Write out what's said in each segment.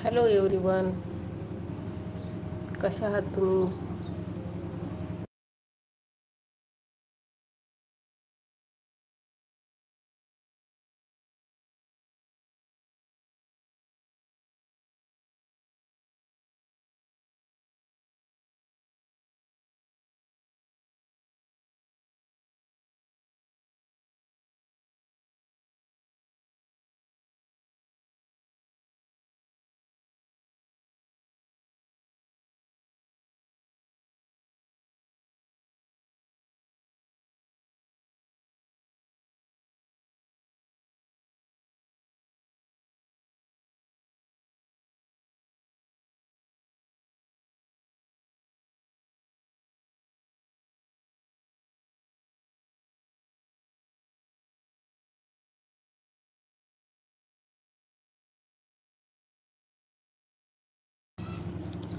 Hello everyone कशा आहात तुम्ही?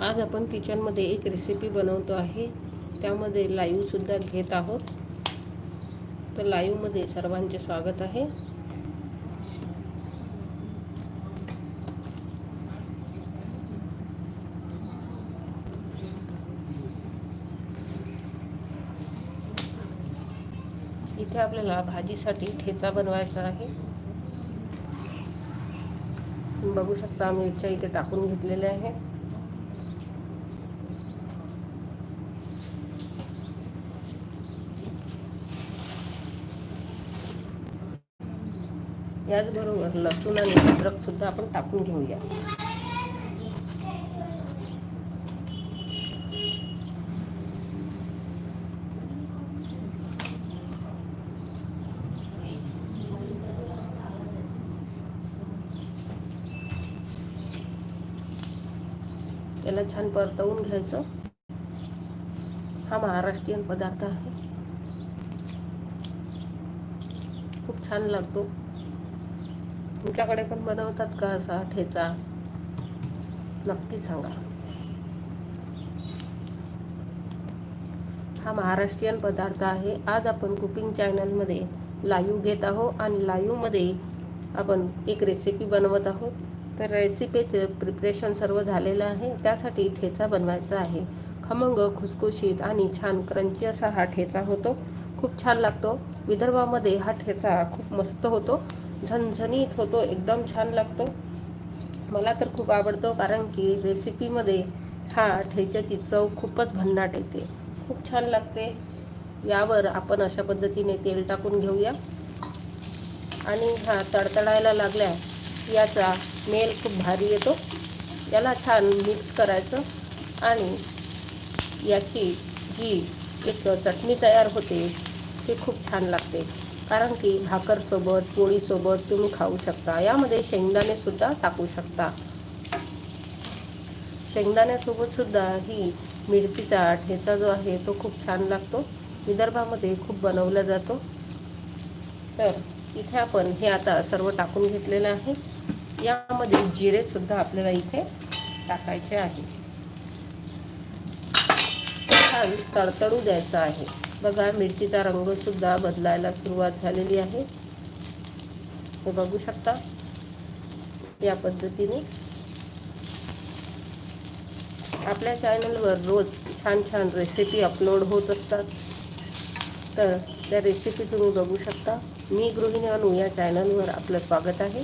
आज आपण किचनमध्ये एक रेसिपी बनवतो आहे. त्यामध्ये लाईवसुद्धा घेत आहोत. तर लाईवमध्ये सर्वांचे स्वागत आहे. इथे आपल्याला भाजीसाठी ठेचा बनवायचा आहे. बघू शकता मिरच्या इथे टाकून घेतलेल्या आहे याचबरोबर लसूण आणि अद्रक सुद्धा आपण टाकून घेऊया. त्याला छान परतवून घ्यायचं. हा महाराष्ट्रीयन पदार्थ आहे. खूप छान लागतो. तुमच्याकडे पण बनवतात का असा ठेचा? नक्की सांगा. हा महाराष्ट्रीयन पदार्थ आहे. आज आपण कुकिंग चॅनलमध्ये लाईव्ह घेत आहोत आणि लाईव्हमध्ये आपण एक रेसिपी बनवत आहोत. तर रेसिपीचं प्रिपरेशन सर्व झालेलं आहे. त्यासाठी ठेचा बनवायचा आहे. खमंग खुसखुशीत आणि छान क्रंची असा हा ठेचा होतो. खूप छान लागतो. विदर्भामध्ये हा ठेचा खूप मस्त होतो. झणझणीत होतो एकदम छान लागतो. मला तर खूप आवडतो कारण की रेसिपीमध्ये हा ठेच्याची चव खूपच भन्नाट येते. खूप छान लागते. यावर आपण अशा पद्धतीने तेल टाकून घेऊया. आणि हा तडतडायला लागल्या याचा मेल खूप भारी येतो. याला छान मिक्स करायचं आणि याची जी एक चटणी तयार होते ती खूप छान लागते. कारण की भाकरसोबत पोळीसोबत तुम्ही खाऊ शकता. यामध्ये शेंगदाणेसुद्धा टाकू शकता. शेंगदाण्यासोबतसुद्धा ही मिरचीचा ठेचा जो आहे तो खूप छान लागतो. विदर्भामध्ये खूप बनवला जातो. तर इथे आपण हे आता सर्व टाकून घेतलेलं आहे. यामध्ये जिरेसुद्धा आपल्याला इथे टाकायचे आहे. छान तडतडू द्यायचं आहे. बघा मिरचीचा रंगसुद्धा बदलायला सुरुवात झालेली आहे. बघू शकता या पद्धतीने. आपल्या चॅनलवर रोज छान छान रेसिपी अपलोड होत असतात. तर त्या रेसिपी तुम्ही बघू शकता. मी गृहिणी अनु या चॅनलवर आपलं स्वागत आहे.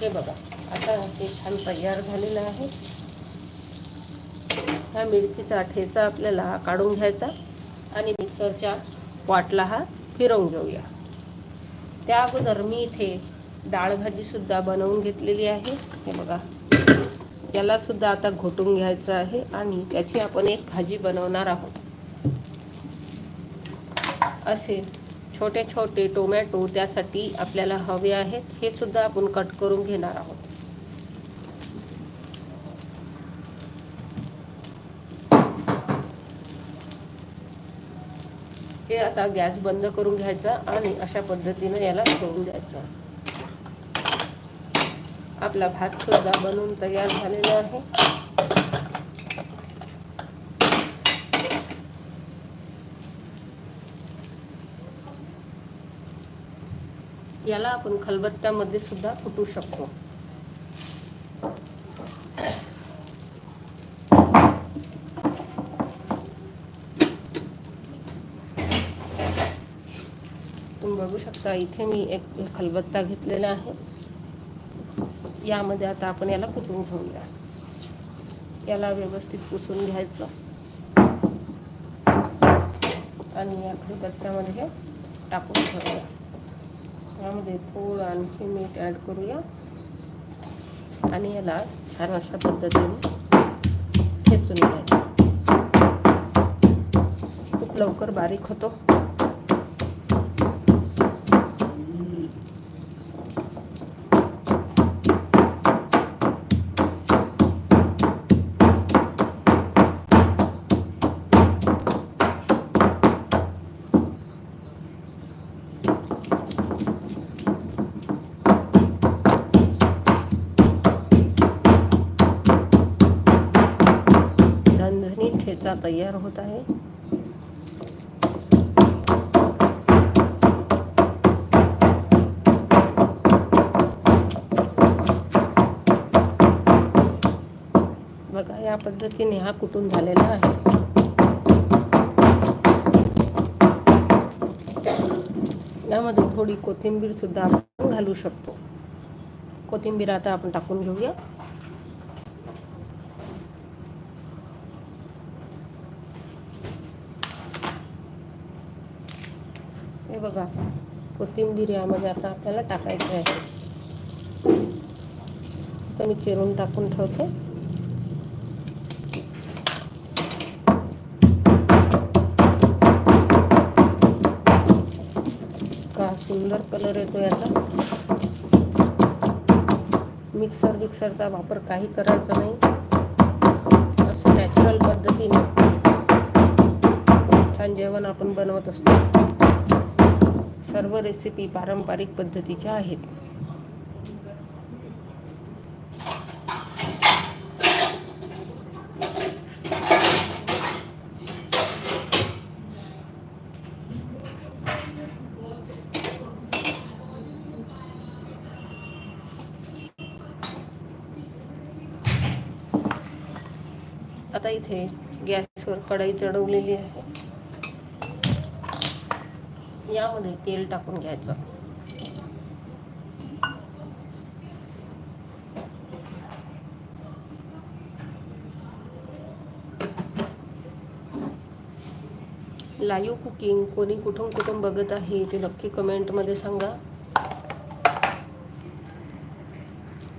हे बघा आता हे छान तयार झालेलं आहे. ह्या मिरचीचा ठेचा आपल्याला काढून घ्यायचा. आणि मिक्सरच्या वाटला हा फिरवून घेऊया. त्या अगोदर मी इथे डाळभाजीसुद्धा बनवून घेतलेली आहे. हे बघा. यालासुद्धा आता घोटून घ्यायचं आहे आणि त्याची आपण एक भाजी बनवणार आहोत. असे छोटे छोटे टोमॅटो त्यासाठी आपल्याला हवे आहेत हे सुद्धा आपण कट करून घेणार आहोत. हे आता गॅस बंद करून घ्यायचा आणि अशा पद्धतीने याला सोडून द्यायचा. आपला भात सुद्धा बनवून तयार झालेला आहे. याला आपण खलबत्त्यामध्ये सुद्धा फुटू शकतो. बघू शकता इथे मी एक खलबत्ता घेतलेला आहे. यामध्ये आता आपण याला कुटून घेऊया. याला व्यवस्थित पुसून घ्यायचं. आणि या खलबत्त्यामध्ये टाकून ठेवूया. यामध्ये थोडं आणखी मीठ ॲड करूया. आणि याला छान अशा पद्धतीने खेचून घ्यायचं. खूप लवकर बारीक होतो. झणझणीत तयार होत आहे बघा या पद्धतीने हा कुटून झालेला आहे. यामध्ये थोडी कोथिंबीर सुद्धा आपण घालू शकतो. कोथिंबीर आता आपण टाकून घेऊया हे बघा कोथिंबीर यामध्ये आता आपल्याला टाकायची आहे. तर मी चिरून टाकून ठेवते. का सुंदर कलर येतो याचा. मिक्सर विक्सरचा वापर काही करायचा नाही. असं नॅचरल पद्धतीने छान जेवण आपण बनवत असतो. सर्व रेसिपी पारंपरिक पद्धतीच्या आहेत. आता इथे गॅसवर कढई चढवलेली आहे. यामध्ये तेल टाकून घ्यायचं. लाईव्ह कुकिंग कोणी कुठून कुठून बघत आहे ते नक्की कमेंटमध्ये सांगा.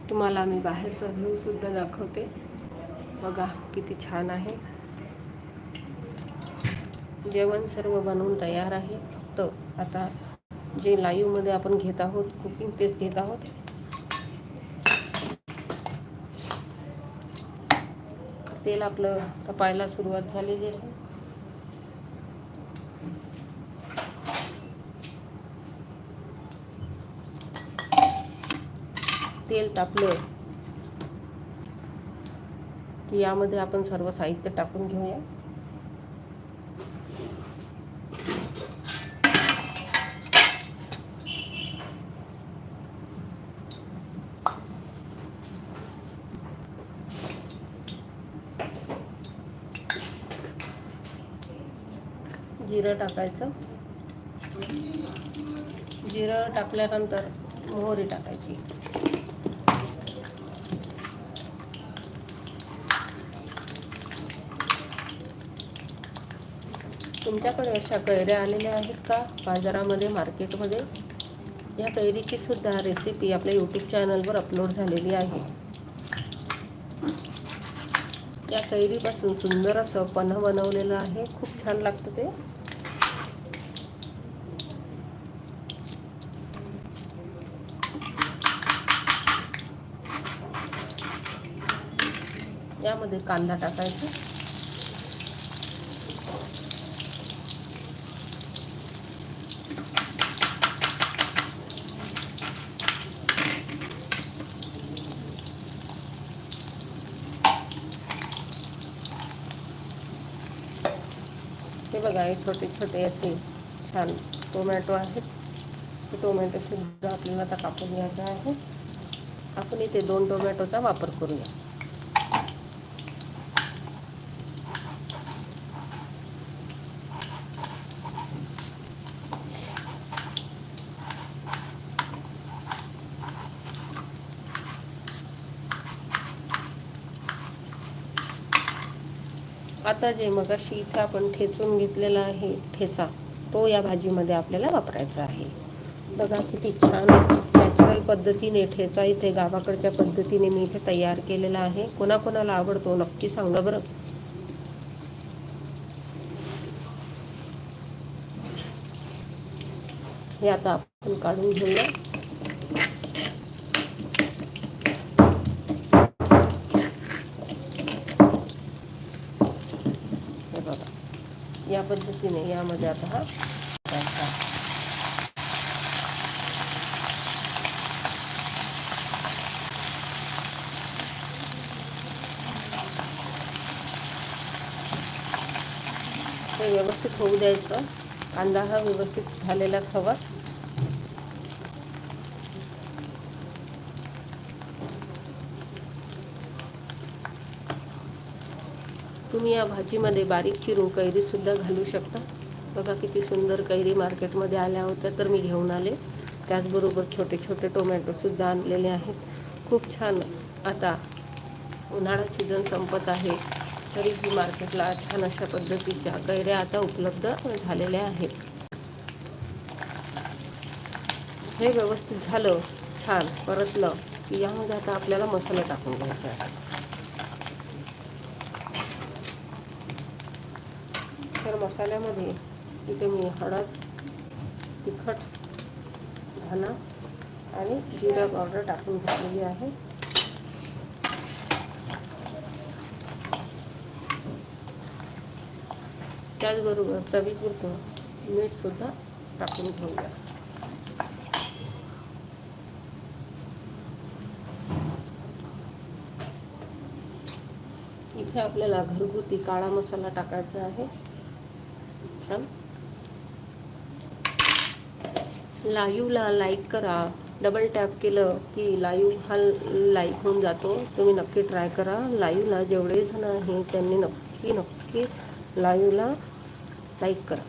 तुम्हाला मी बाहेरचा व्ह्यूसुद्धा दाखवते. बघा किती छान आहे. जेवण सर्व बनवून तयार आहे. तर आता जे लाईव्हमध्ये आपण घेत आहोत कुकिंग तेच घेत आहोत. तेल आपलं तपायला सुरुवात झालेली आहे. तेल तापलं की यामध्ये आपण सर्व साहित्य टाकून घेऊया. जिरं टाकायचं. जिरं टाकल्यानंतर मोहरी टाकायची. तुमच्याकडे अशा कैऱ्या आलेल्या आहेत का? बाजारामध्ये मार्केटमध्ये? या कैरीची सुद्धा रेसिपी आपल्या यूट्यूब चॅनलवर अपलोड झालेली आहे. या कैरीपासून सुंदर असं पन्ह बनवलेलं आहे. खूप छान लागतं ते. यामध्ये कांदा टाकायचा हे छोटे छोटे असे छान टोमॅटो आहेत टोमॅटो सुद्धा आपल्याला आता कापून घ्यायचा आहे आपण दोन टोमॅटोचा वापर करूया आता जे मगाशी इथे आपण ठेचून घेतलेला आहे ठेचा तो या भाजीमध्ये आपल्याला वापरायचा आहे. बघा किती छान नॅचरल पद्धतीने ठेचा इथे गावाकडच्या पद्धतीने मी इथे तयार केलेला आहे. कोणाकोणाला आवडतो नक्की सांगा बरं. हे आता आपण काढून घेऊया हे बघा या पद्धतीने यामध्ये आता हा व्यवस्थित होऊ द्यायचं. कांदा हा व्यवस्थित झालेलाच हवा. तुम्ही या भाजीमध्ये बारीक चिरून कैरीसुद्धा घालू शकता. बघा किती सुंदर कैरी मार्केटमध्ये आल्या होत्या तर मी घेऊन आले. त्याचबरोबर छोटे छोटे टोमॅटोसुद्धा आणलेले आहेत. खूप छान आता उन्हाळा सीझन संपत आहे तरीही मार्केटला छान अशा पद्धतीच्या कैऱ्या आता उपलब्ध झालेल्या आहेत. हे व्यवस्थित झालं छान परतलं की यामध्ये आता आपल्याला मसाला टाकून घ्यायचा आहे. मसाल्यामध्ये इथे मी हळद तिखट धना आणि जिरा पावडर टाकून घेतलेली आहे. त्याचबरोबर चवीपुरतं मीठसुद्धा टाकून घेऊया. इथे आपल्याला घरगुती काळा मसाला टाकायचा आहे. छान लाईव्हला लाईक करा. डबल टॅप केलं की लाईव्ह हा लाईक होऊन जातो. तुम्ही नक्की ट्राय करा. लाईव्हला जेवढे जण आहे त्यांनी नक्की नक्की लाईव्हला लाईक करा.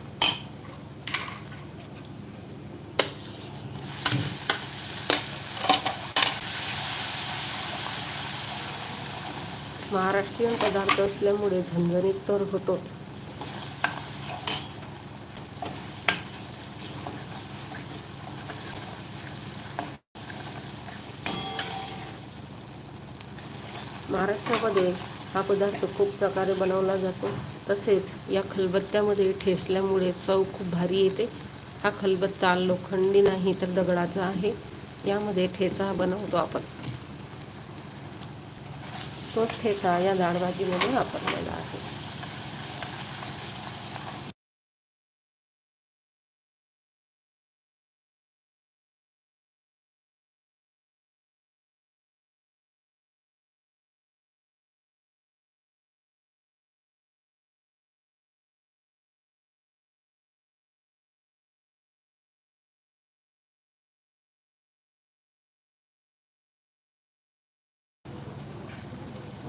महाराष्ट्रीयन पदार्थ असल्यामुळे झणझणीत तर होतोच. महाराष्ट्रामध्ये हा पदार्थ खूप प्रकारे बनवला जातो. तसेच या खलबत्त्यामध्ये ठेसल्यामुळे चव खूप भारी येते. हा खलबत्ता लोखंडी नाही तर दगडाचा आहे. यामध्ये ठेचा बनवतो आपण. तोच ठेचा या डाळभाजीमध्ये वापरलेला आहे.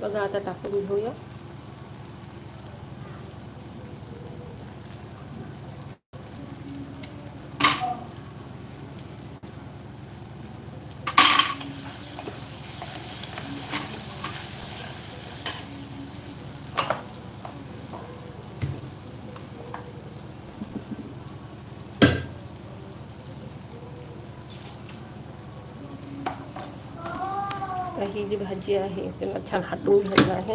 बघा आता टाकून घेऊया. जी भाजी आहे त्याला छान हटवून घ्यायचं आहे.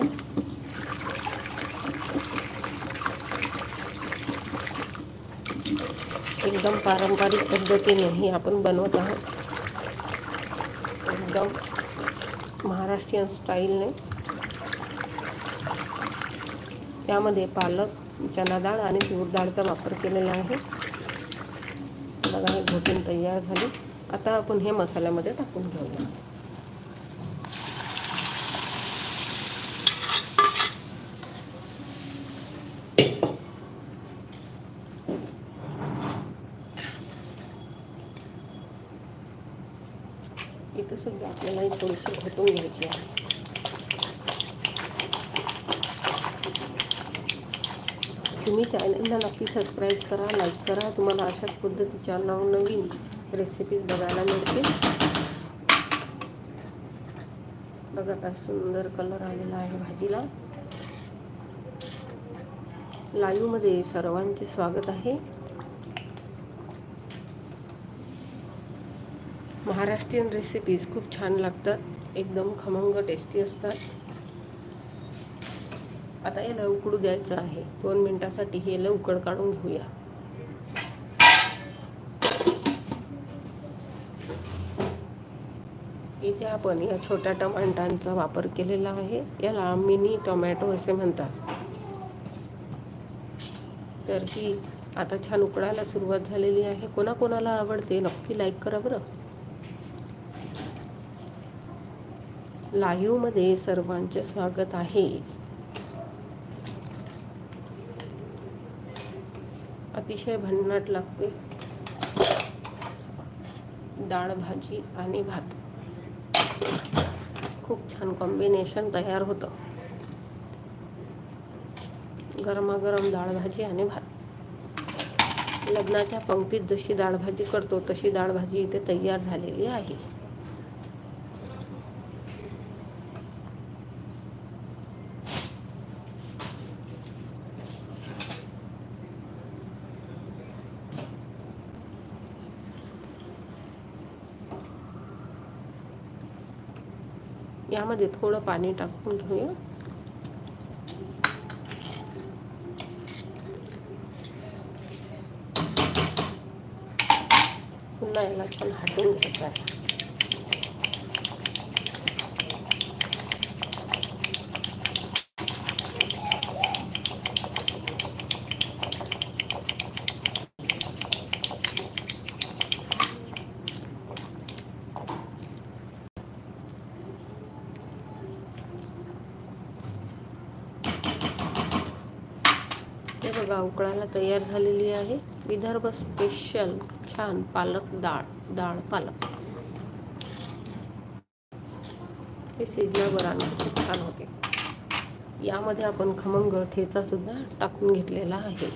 एकदम पारंपरिक पद्धतीने ही आपण बनवत आहोत. एकदम महाराष्ट्रीयन स्टाईलने. त्यामध्ये पालक चना डाळ आणि तूर डाळचा वापर केलेला आहे. बघा हे घोटून तयार झाले. आता आपण हे मसाल्यामध्ये टाकून घेऊया इथं सुद्धा आपल्याला ही थोडीशी घोटून तुम्ही चॅनलला नक्की सबस्क्राईब करा लाईक करा. तुम्हाला अशाच पद्धतीच्या नवनवीन रेसिपीज बघायला मिळतील. बघा काय सुंदर कलर आलेला आहे भाजीला. लाईव्हमध्ये सर्वांचे स्वागत आहे. महाराष्ट्रीयन रेसिपीज खूप छान लागतात. एकदम खमंग टेस्टी असतात. आता याला उकडू द्यायचं आहे. दोन मिनटासाठी हे याला उकड काढून घेऊया. इथे आपण या छोट्या टमाटांचा वापर केलेला आहे. याला मिनी टोमॅटो असे म्हणतात. तर ही आता छान उकडायला सुरुवात झालेली आहे. कोणाकोणाला आवडते नक्की लाईक करा बरं. लाईव्हमध्ये सर्वांचे स्वागत आहे. अतिशय भन्नाट लागते. डाळ भाजी आणि भात. खूप छान कॉम्बिनेशन तयार होतं. गरमागरम डाळ भाजी आणि भात. लग्नाच्या पंक्तीत जशी डाळ भाजी करतो तशी डाळ भाजी इथे तयार झालेली आहे. यामध्ये थोडं पाणी टाकून घेऊया. पुन्हा याला पण हाटून घ्यायचं आहे. हे बघा उकळायला तयार झालेली आहे. विदर्भ स्पेशल छान पालक डाळ डाळ पालक. हे शिजल्यावर आणि खूप छान होते. यामध्ये आपण खमंग ठेचा सुद्धा टाकून घेतलेला आहे.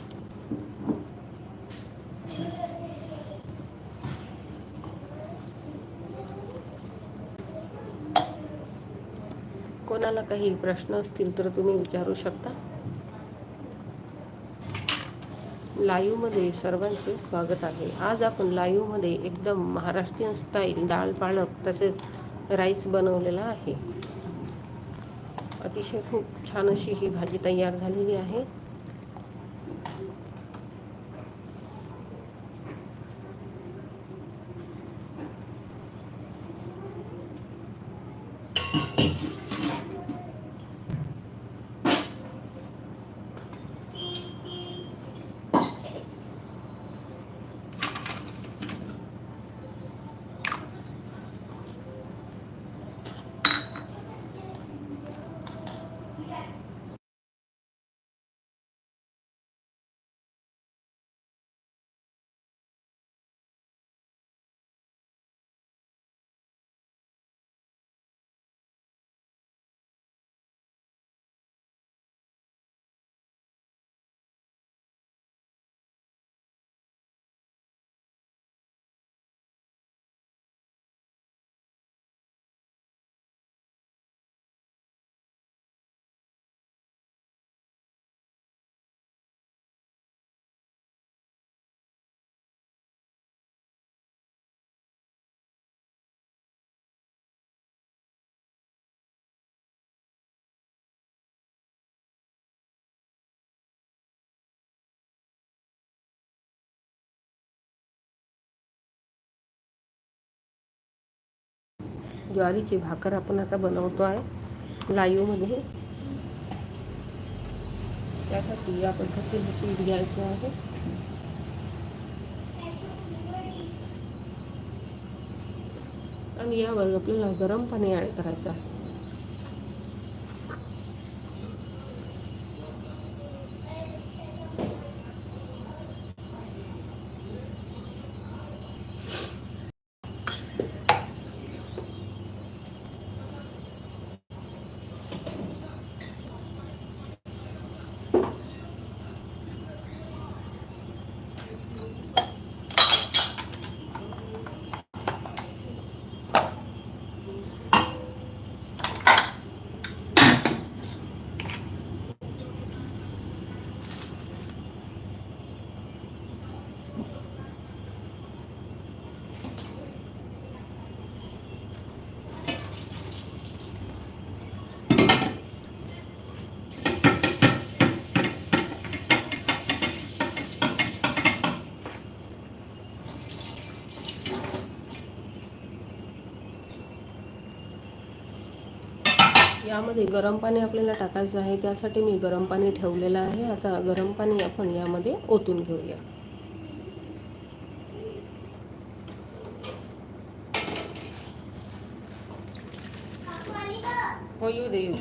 कोणाला काही प्रश्न असतील तर तुम्ही विचारू शकता. लाईव्हमध्ये सर्वांचे स्वागत आहे. आज आपण लाईव्हमध्ये एकदम महाराष्ट्रीयन स्टाईल डाळ पालक तसेच राईस बनवलेला आहे. अतिशय खूप छान अशी ही भाजी तयार झालेली आहे. ज्वारीची भाकर आपण आता बनवतो आहे. लाईवमध्ये त्यासाठी या पद्धतीने पीठ घ्यायचं आहे. आणि यावर आपल्याला गरम पाणी ॲड करायचं आहे. यामध्ये गरम पाणी आपल्याला टाकायचं आहे त्यासाठी मी गरम पाणी ठेवलेलं आहे. आता गरम पाणी आपण यामध्ये ओतून घेऊया. हो येऊ दे येऊ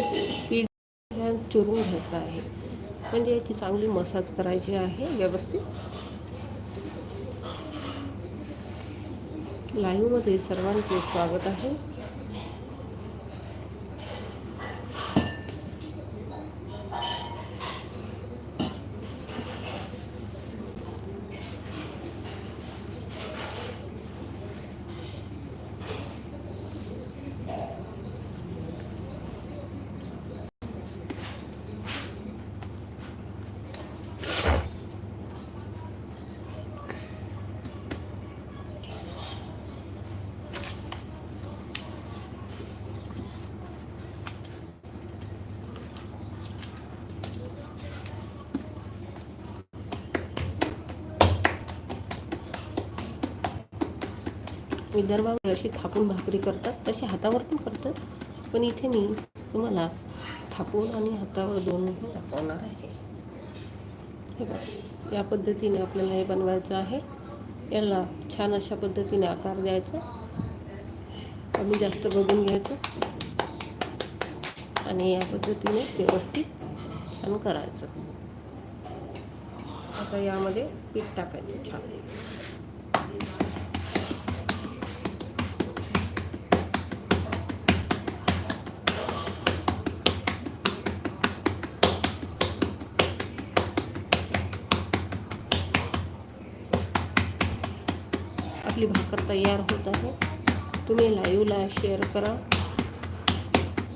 पीठ चुरून घ्यायचं आहे. म्हणजे याची चांगली मसाज करायची आहे व्यवस्थित. लाईव्हमध्ये सर्वांचे स्वागत आहे. विदर्भामध्ये अशी थापून भाकरी करतात तशी हातावर पण करतात. पण इथे मी तुम्हाला थापून आणि हातावर दोन्ही दाखवणार आहे. हे बघा या पद्धतीने आपल्याला हे बनवायचं आहे. याला छान अशा पद्धतीने आकार द्यायचा. कमी जास्त बघून घ्यायचं. आणि या पद्धतीने व्यवस्थित छान करायचं. आता यामध्ये पीठ टाकायचं छान. तयार होत आहे तुम्ही लाईव्हला शेअर करा।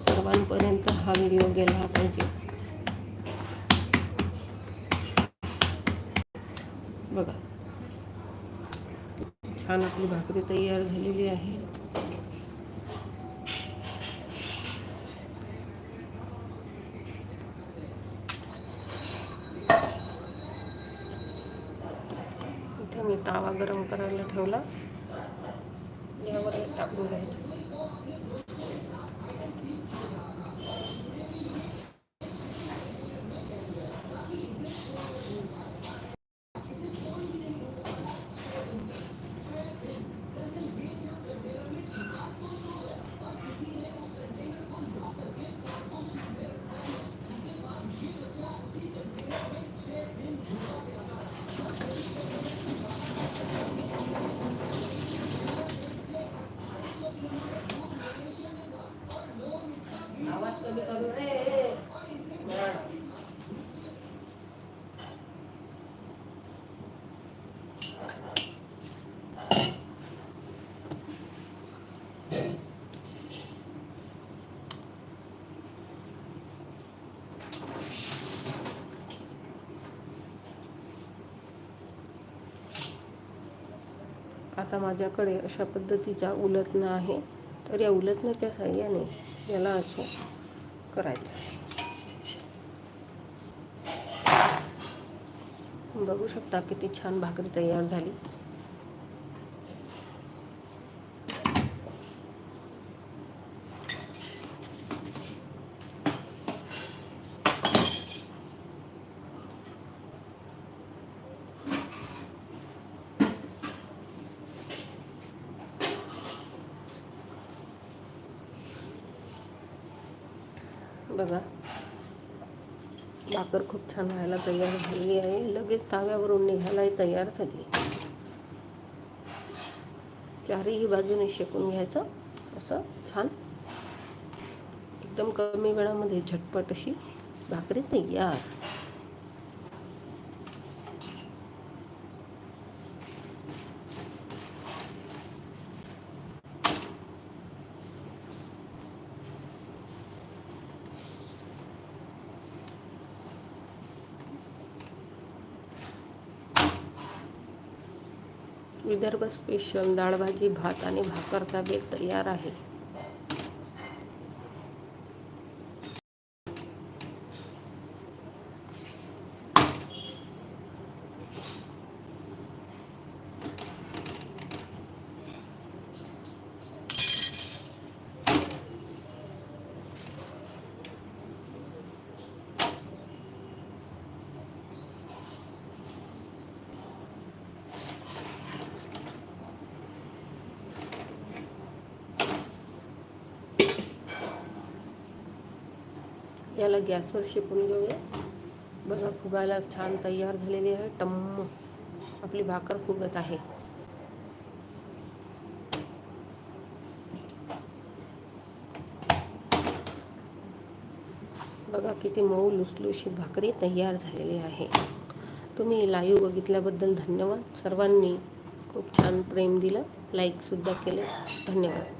सर्वांपर्यंत हा व्हिडिओ गेला पाहिजे. बघा. छान भाकरी तयार झालेली आहे. तावा गरम करायला ठेवला. यावर आता माझ्याकडे अशा पद्धतीचा उलटणं आहे. तर या उलटण्याच्या साह्याने याला असं करायचं बघू शकता किती छान भाकरी तयार झाली बघा भाकर खूप छान व्हायला तयार झाली आहे. लगेच ताव्यावरून निघायला तयार झाली. चारही बाजूने शेकून घ्यायचं. असं छान. एकदम कमी वेळामध्ये झटपट अशी भाकरी तयार. विदर्भ स्पेशल डाळ भाजी भात आणि भाकरचा बेत तयार आहे. याला गॅसवर शेकून घेऊया बघा फुगायला छान तयार आहे, टम्म। आपली भाकर फुगत आहे. बघा किती मऊ लुसलुशीत भाकरी तयार आहे. तुम्ही लाईव्ह बघितल्याबद्दल धन्यवाद. सर्वांनी खूप छान प्रेम दिलं लाईकसुद्धा केले. धन्यवाद.